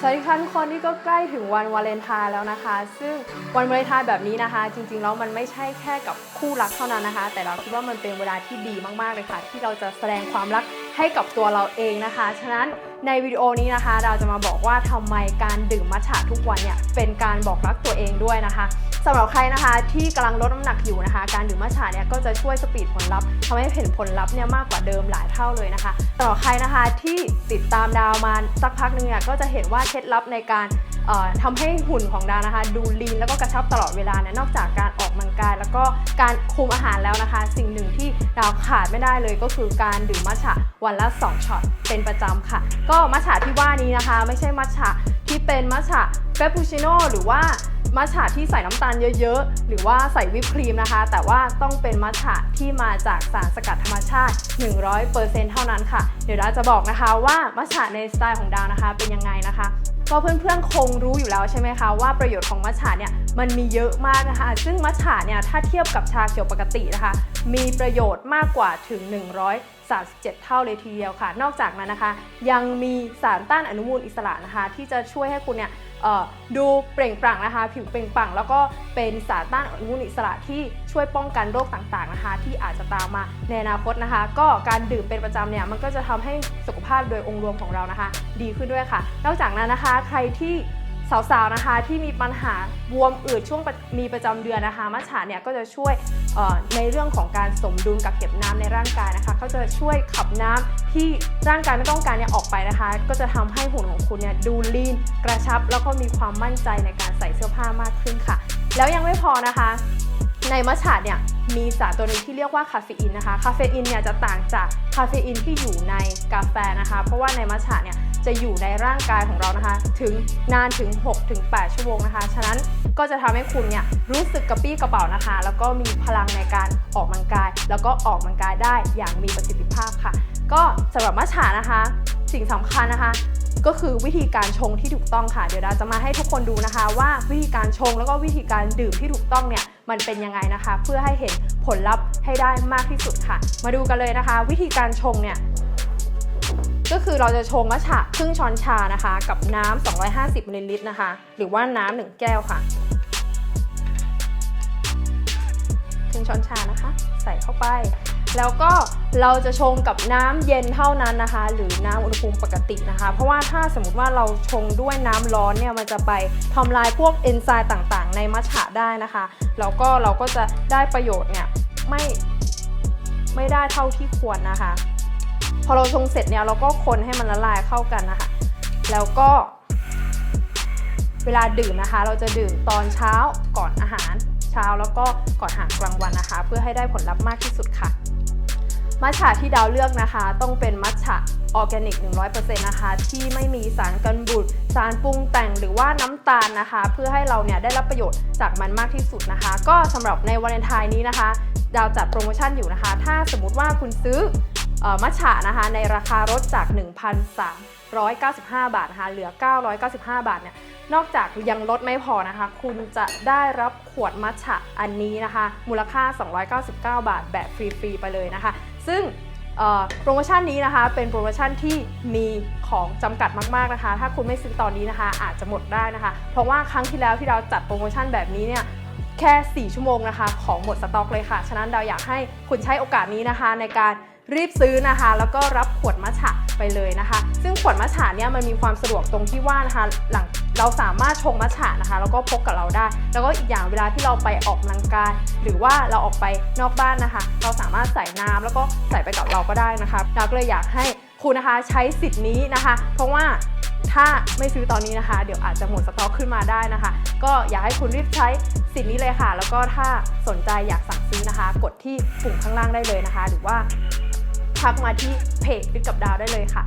สวัสดีค่ะทุกคนนี่ก็ใกล้ถึงวันวาเลนไทน์แล้วนะคะ ซึ่งวันวาเลนไทน์แบบนี้นะคะ จริงๆแล้วมันไม่ใช่แค่กับคู่รักเท่านั้นนะคะ แต่เราคิดว่ามันเป็นเวลาที่ดีมากๆเลยค่ะ ที่เราจะแสดงความรักให้กับตัวเราเองนะคะ ฉะนั้นในวิดีโอนี้นะคะ เราจะมาบอกว่าทำไมการดื่มมัทฉะทุกวันเนี่ยเป็นการบอกรักตัวเองด้วยนะคะสำหรับใครนะคะที่กำลังลดน้ำหนักอยู่นะคะ การดื่มมัทฉะเนี่ยก็จะช่วยสปีดผลลัพธ์ทำให้เห็นผลลัพธ์เนี่ยมากกว่าเดิมหลายเท่าเลยนะคะสำหรับใครนะคะที่ติดตามดาวมาสักพักหนึงเนี่ยก็จะเห็นว่าเคล็ดลับในการเอ่อทำให้หุ่นของดาวนะคะ ดูลีนแล้วก็กระชับตลอดเวลาเนี่ยนอกจากการออกกำลังกาย แล้วก็การคุมอาหารแล้วนะคะ สิ่งหนึ่งที่ดาวขาดไม่ได้เลยก็คือการดื่มมัทฉะวันละ 2ช็อตเป็นประจำค่ะก็มัทฉะที่ว่านี้นะคะ ไม่ใช่มัทฉะที่เป็นมัทฉะเฟปปูชิโน่หรือว่ามัทฉะที่ใส่น้ำตาลเยอะๆ หรือว่าใส่วิปครีมนะคะ แต่ว่าต้องเป็นมัทฉะที่มาจากสารสกัดธรรมชาติ 100%เท่านั้นค่ะ เดี๋ยวดาจะบอกนะคะว่ามัทฉะในสไตล์ของดาวนะคะเป็นยังไงนะคะ ก็เพื่อนๆคงรู้อยู่แล้วใช่ไหมคะว่าประโยชน์ของมัทฉะเนี่ยมันมีเยอะมากนะคะ ซึ่งมัทฉะเนี่ยถ้าเทียบกับชาเขียวปกตินะคะ มีประโยชน์มากกว่าถึง 137 เท่าเลยทีเดียวค่ะ นอกจากนั้นนะคะ ยังมีสารต้านอนุมูลอิสระนะคะ ที่จะช่วยให้คุณเนี่ย ดูเปล่งปลั่งนะคะ ผิวเปล่งปลั่งแล้วก็เป็นสารต้านอนุมูลอิสระที่ช่วยป้องกันโรคต่างๆนะคะ ที่อาจจะตามมาในอนาคตนะคะ ก็การดื่มเป็นประจำเนี่ยมันก็จะทำให้สุขภาพโดยองค์รวมของเรานะคะ ดีขึ้นด้วยค่ะ นอกจากนั้นนะคะ ใครที่ สาวๆนะคะที่มีปัญหาบวมอืดช่วงมีประจำเดือนนะคะมัทฉะเนี่ยก็จะช่วยในเรื่องของการสมดุลกับเก็บน้ำในร่างกายนะคะเขาจะช่วยขับน้ำที่ร่างกายไม่ต้องการเนี่ยออกไปนะคะ ก็จะทำให้หุ่นของคุณเนี่ยดูลีนกระชับ แล้วก็มีความมั่นใจในการใส่เสื้อผ้ามากขึ้นค่ะ แล้วยังไม่พอนะคะ ในมัทฉะเนี่ยมีสารตัวหนึงที่เรียกว่าคาเฟอีนนะคะ คาเฟอีนเนี่ยจะต่างจากคาเฟอีนที่อยู่ในกาแฟนะคะ เพราะว่าในมัทฉะเนี่ยจะอยู่ในร่างกายของเรานะคะ ถึงนานถึง 6-8 ชั่วโมงนะคะ ฉะนั้นก็จะทำให้คุณเนี่ยรู้สึกกระปี้กระเป๋านะคะ แล้วก็มีพลังในการออกกำลังกาย แล้วก็ออกกำลังกายได้อย่างมีประสิทธิภาพค่ะ ก็สำหรับมัทฉะนะคะ สิ่งสำคัญนะคะ ก็คือวิธีการชงที่ถูกต้องค่ะ เดี๋ยวเราจะมาให้ทุกคนดูนะคะว่าวิธีการชงแล้วก็วิธีการดื่มที่ถูกต้องเนี่ยมันเป็นยังไงนะคะ เพื่อให้เห็นผลลัพธ์ให้ได้มากที่สุดค่ะ มาดูกันเลยนะคะ วิธีการชงเนี่ยก็คือเราจะชงมัทฉะครึ่งช้อนชานะคะ กับน้ำ 250มิลลิลิตรนะคะ หรือว่าน้ำหนึ่งแก้วค่ะครึ่งช้อนชานะคะ ใส่เข้าไป แล้วก็เราจะชงกับน้ำเย็นเท่านั้นนะคะ หรือน้ำอุณหภูมิปกตินะคะ เพราะว่าถ้าสมมติว่าเราชงด้วยน้ำร้อนเนี่ยมันจะไปทำลายพวกเอนไซม์ต่างๆ ในมัทฉะได้นะคะแล้วก็เราก็จะได้ประโยชน์เนี่ยไม่ไม่ได้เท่าที่ควรนะคะ พอเราชงเสร็จเนี่ยเราก็คนให้มันละลายเข้ากันนะคะ แล้วก็เวลาดื่มนะคะ เราจะดื่มตอนเช้าก่อนอาหารเช้าแล้วก็ก่อนอาหารกลางวันนะคะ เพื่อให้ได้ผลลัพธ์มากที่สุดค่ะ มัทฉะที่ดาวเลือกนะคะ ต้องเป็นมัทฉะออร์แกนิก 100%นะคะ ที่ไม่มีสารกันบูดสารปรุงแต่งหรือว่าน้ำตาลนะคะ เพื่อให้เราเนี่ยได้รับประโยชน์จากมันมากที่สุดนะคะ ก็สำหรับในวาเลนไทน์นี้นะคะ ดาวจัดโปรโมชั่นอยู่นะคะ ถ้าสมมติว่าคุณซื้อเอ่อมัทฉะนะคะ ในราคาลดจาก 1,395 บาทนะคะเหลือ 995 บาทเนี่ยนอกจากยังลดไม่พอนะคะ คุณจะได้รับขวดมัทฉะอันนี้นะคะ มูลค่า 299 บาทแบบฟรี ๆ ไปเลยนะคะ ซึ่งโปรโมชั่นนี้นะคะเป็นโปรโมชั่นที่มีของจำกัดมากๆนะคะ ถ้าคุณไม่ซื้อตอนนี้นะคะ อาจจะหมดได้นะคะ เพราะว่าครั้งที่แล้วที่เราจัดโปรโมชั่นแบบนี้เนี่ย แค่ 4 ชั่วโมงนะคะ ของหมดสต็อกเลยค่ะ ฉะนั้นเราอยากให้คุณใช้โอกาสนี้นะคะ ในการรีบซื้อนะคะ แล้วก็รับขวดมัทฉะไปเลยนะคะ ซึ่งขวดมัทฉะเนี่ยมันมีความสะดวกตรงที่ว่านะคะหลังเราสามารถชงมัทฉะนะคะ แล้วก็พกกับเราได้ แล้วก็อีกอย่างเวลาที่เราไปออกกำลังกาย หรือว่าเราออกไปนอกบ้านนะคะ เราสามารถใส่น้ำแล้วก็ใส่ไปกับเราก็ได้นะคะเราก็เลยอยากให้คุณนะคะใช้สิทธิ์นี้นะคะ เพราะว่า ถ้าไม่ซื้อตอนนี้นะคะ เดี๋ยวอาจจะหมดสต็อกขึ้นมาได้นะคะ ก็อยากให้คุณรีบใช้สินนี้เลยค่ะ แล้วก็ถ้าสนใจอยากสั่งซื้อนะคะ กดที่ปุ่มข้างล่างได้เลยนะคะ หรือว่าทักมาที่เพจฟิตกับดาวได้เลยค่ะ